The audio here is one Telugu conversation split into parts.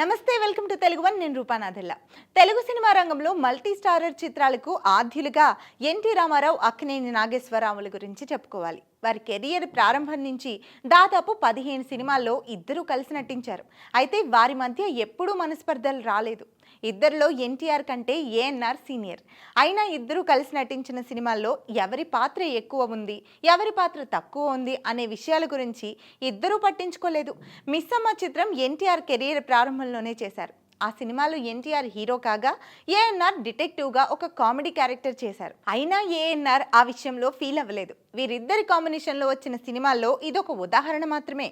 నమస్తే వెల్కమ్ టు తెలుగు వన్. నేను రూపానాథిల్ల తెలుగు సినిమా రంగంలో మల్టీ స్టారర్ చిత్రాలకు ఆద్యులుగా ఎన్టీ రామారావు అక్కినేని నాగేశ్వరరావుల గురించి చెప్పుకోవాలి. వారి కెరియర్ ప్రారంభం నుంచి దాదాపు పదిహేను సినిమాల్లో ఇద్దరూ కలిసి నటించారు. అయితే వారి మధ్య ఎప్పుడూ మనస్పర్ధలు రాలేదు. ఇద్దరిలో ఎన్టీఆర్ కంటే ఏఎన్ఆర్ సీనియర్. అయినా ఇద్దరూ కలిసి నటించిన సినిమాల్లో ఎవరి పాత్ర ఎక్కువ ఉంది ఎవరి పాత్ర తక్కువ ఉంది అనే విషయాల గురించి ఇద్దరూ పట్టించుకోలేదు. మిస్సమ్మ చిత్రం ఎన్టీఆర్ కెరీర్ ప్రారంభంలోనే చేశారు. ఆ సినిమాలో ఎన్టీఆర్ హీరో కాగా ఏఎన్ఆర్ డిటెక్టివ్గా ఒక కామెడీ క్యారెక్టర్ చేశారు. అయినా ఏఎన్ఆర్ ఆ విషయంలో ఫీల్ అవ్వలేదు. వీరిద్దరి కాంబినేషన్లో వచ్చిన సినిమాల్లో ఇదొక ఉదాహరణ మాత్రమే.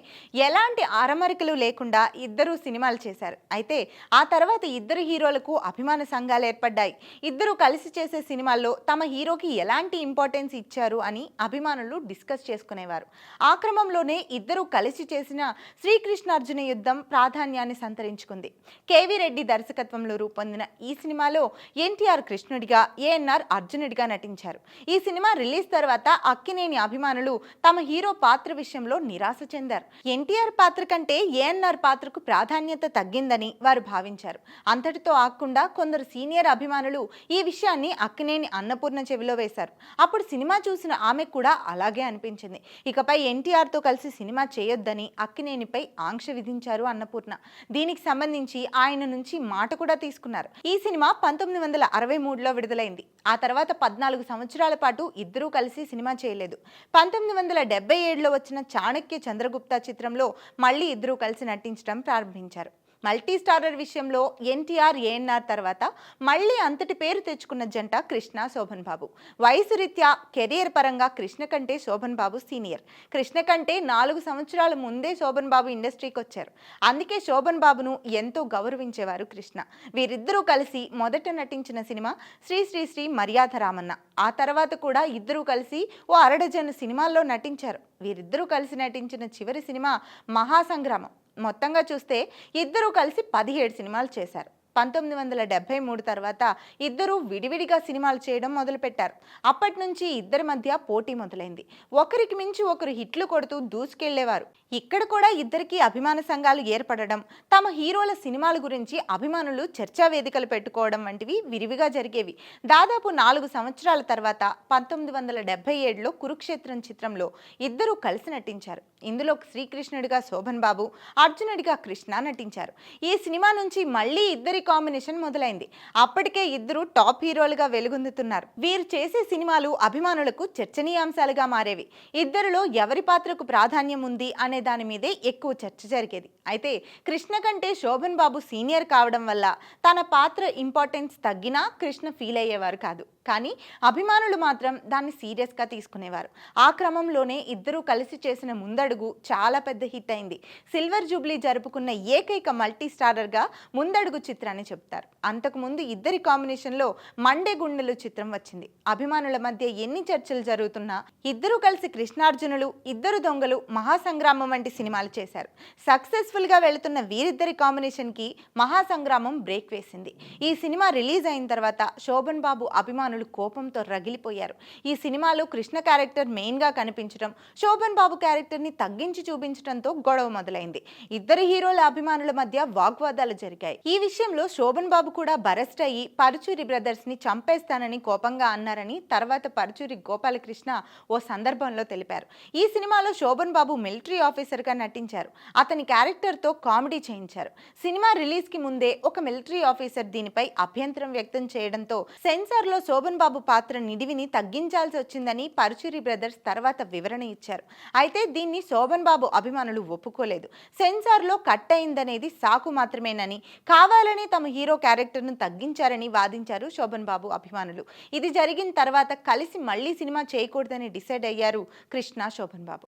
ఎలాంటి ఆరమరికలు లేకుండా ఇద్దరు సినిమాలు చేశారు. అయితే ఆ తర్వాత ఇద్దరు హీరోలకు అభిమాన సంఘాలు ఏర్పడ్డాయి. ఇద్దరు కలిసి చేసే సినిమాల్లో తమ హీరోకి ఎలాంటి ఇంపార్టెన్స్ ఇచ్చారు అని అభిమానులు డిస్కస్ చేసుకునేవారు. ఆ క్రమంలోనే ఇద్దరు కలిసి చేసిన శ్రీకృష్ణార్జున యుద్ధం ప్రాధాన్యాన్ని సంతరించుకుంది. కేవీ రెడ్డి దర్శకత్వంలో రూపొందిన ఈ సినిమాలో ఎన్టీఆర్ కృష్ణుడిగా ఏఎన్ఆర్ అర్జునుడిగా నటించారు. ఈ సినిమా రిలీజ్ తర్వాత అక్కినేని అభిమానులు తమ హీరో పాత్ర విషయంలో నిరాశ చెందారు. ఎన్టీఆర్ పాత్ర కంటే ఏఎన్ఆర్ పాత్రకు ప్రాధాన్యత తగ్గిందని వారు భావించారు. అంతటితో ఆకుండా కొందరు సీనియర్ అభిమానులు ఈ విషయాన్ని అక్కినేని అన్నపూర్ణ చెవిలో వేశారు. అప్పుడు సినిమా చూసిన ఆమె కూడా అలాగే అనిపించింది. ఇకపై ఎన్టీఆర్తో కలిసి సినిమా చేయొద్దని అక్కినేనిపై ఆంక్ష విధించారు అన్నపూర్ణ. దీనికి సంబంధించి ఆయన నుంచి మాట కూడా తీసుకున్నారు. ఈ సినిమా పంతొమ్మిది వందల అరవై మూడులో విడుదలైంది. ఆ తర్వాత పద్నాలుగు సంవత్సరాల పాటు ఇద్దరూ కలిసి సినిమా చేయలేదు. పంతొమ్మిది వందల డెబ్బై ఏడులో వచ్చిన చాణక్య చంద్రగుప్త చిత్రంలో మళ్ళీ ఇద్దరూ కలిసి నటించడం ప్రారంభించారు. మల్టీ స్టారర్ విషయంలో ఎన్టీఆర్ ఏఎన్ఆర్ తర్వాత మళ్ళీ అంతటి పేరు తెచ్చుకున్న జంట కృష్ణ శోభన్ బాబు. వయసు రీత్యా కెరియర్ పరంగా కృష్ణ కంటే శోభన్ బాబు సీనియర్. కృష్ణ కంటే నాలుగు సంవత్సరాల ముందే శోభన్ బాబు ఇండస్ట్రీకి వచ్చారు. అందుకే శోభన్ బాబును ఎంతో గౌరవించేవారు కృష్ణ. వీరిద్దరూ కలిసి మొదట నటించిన సినిమా శ్రీ శ్రీ శ్రీ మర్యాద రామన్న. ఆ తర్వాత కూడా ఇద్దరూ కలిసి ఓ అరడజను సినిమాల్లో నటించారు. వీరిద్దరూ కలిసి నటించిన చివరి సినిమా మహాసంగ్రామం. మొత్తంగా చూస్తే ఇద్దరూ కలిసి పదిహేడు సినిమాలు చేశారు. పంతొమ్మిది వందల డెబ్బై మూడు తర్వాత ఇద్దరూ విడివిడిగా సినిమాలు చేయడం మొదలుపెట్టారు. అప్పటి నుంచి ఇద్దరి మధ్య పోటీ మొదలైంది. ఒకరికి మించి ఒకరు హిట్లు కొడుతూ దూసుకెళ్ళేవారు. ఇక్కడ కూడా ఇద్దరికి అభిమాన సంఘాలు ఏర్పడడం తమ హీరోల సినిమాల గురించి అభిమానులు చర్చా వేదికలు పెట్టుకోవడం వంటివి విరివిగా జరిగేవి. దాదాపు నాలుగు సంవత్సరాల తర్వాత పంతొమ్మిది వందల డెబ్బై ఏడులో కురుక్షేత్రం చిత్రంలో ఇద్దరూ కలిసి నటించారు. ఇందులో శ్రీకృష్ణుడిగా శోభన్ బాబు అర్జునుడిగా కృష్ణ నటించారు. ఈ సినిమా నుంచి మళ్ళీ ఇద్దరి కాంబినేషన్ మొదలైంది. అప్పటికే ఇద్దరు టాప్ హీరోలుగా వెలుగొందుతున్నారు. వీరు చేసే సినిమాలు అభిమానులకు చర్చనీయాంశాలుగా మారేవి. ఇద్దరిలో ఎవరి పాత్రకు ప్రాధాన్యం ఉంది అనే దాని మీదే ఎక్కువ చర్చ జరిగేది. అయితే కృష్ణ కంటే శోభన్ బాబు సీనియర్ కావడం వల్ల తన పాత్ర ఇంపార్టెన్స్ తగ్గినా కృష్ణ ఫీల్ అయ్యేవారు కాదు. కానీ అభిమానులు మాత్రం దాన్ని సీరియస్గా తీసుకునేవారు. ఆ క్రమంలోనే ఇద్దరూ కలిసి చేసిన ముందడుగు చాలా పెద్ద హిట్ అయింది. సిల్వర్ జూబ్లీ జరుపుకున్న ఏకైక మల్టీ స్టారర్గా ముందడుగు అని చెప్తారు. అంతకుముందు ఇద్దరి కాంబినేషన్లో మండే గుండెలు చిత్రం వచ్చింది. అభిమానుల మధ్య ఎన్ని చర్చలు జరుగుతున్నా ఇద్దరూ కలిసి కృష్ణార్జునులు ఇద్దరు దొంగలు మహాసంగ్రామం వంటి సినిమాలు చేశారు. సక్సెస్ఫుల్గా వెళుతున్న వీరిద్దరి కాంబినేషన్కి మహాసంగ్రామం బ్రేక్ వేసింది. ఈ సినిమా రిలీజ్ అయిన తర్వాత శోభన్ బాబు అభిమానులు కోపంతో రగిలిపోయారు. ఈ సినిమాలో కృష్ణ క్యారెక్టర్ మెయిన్గా కనిపించడం శోభన్ బాబు క్యారెక్టర్ని తగ్గించి చూపించడంతో గొడవ మొదలైంది. ఇద్దరు హీరోల అభిమానుల మధ్య వాగ్వాదాలు జరిగాయి. ఈ విషయంలో శోభన్ బాబు కూడా బరెస్ట్ అయ్యి పరుచూరి బ్రదర్స్ని చంపేస్తానని కోపంగా అన్నారని తర్వాత పరుచూరి గోపాలకృష్ణ ఓ సందర్భంలో తెలిపారు. ఈ సినిమాలో శోభన్ బాబు మిలిటరీ ఆఫీసర్గా నటించారు. అతని క్యారెక్టర్తో కామెడీ చేయించారు. సినిమా రిలీజ్కి ముందే ఒక మిలిటరీ ఆఫీసర్ దీనిపై అభ్యంతరం వ్యక్తం చేయడంతో సెన్సార్లో శోభన్ బాబు పాత్ర నిడివిని తగ్గించాల్సి వచ్చిందని పరుచూరి బ్రదర్స్ తర్వాత వివరణ ఇచ్చారు. అయితే దీన్ని శోభన్ బాబు అభిమానులు ఒప్పుకోలేదు. సెన్సార్లో కట్ అయిందనేది సాకు మాత్రమేనని కావాలని తమ హీరో క్యారెక్టర్ను తగ్గించారని వాదించారు శోభన్ బాబు అభిమానులు. ఇది జరిగిన తర్వాత కలిసి మళ్ళీ సినిమా చేయకూడదని డిసైడ్ అయ్యారు కృష్ణ శోభన్ బాబు.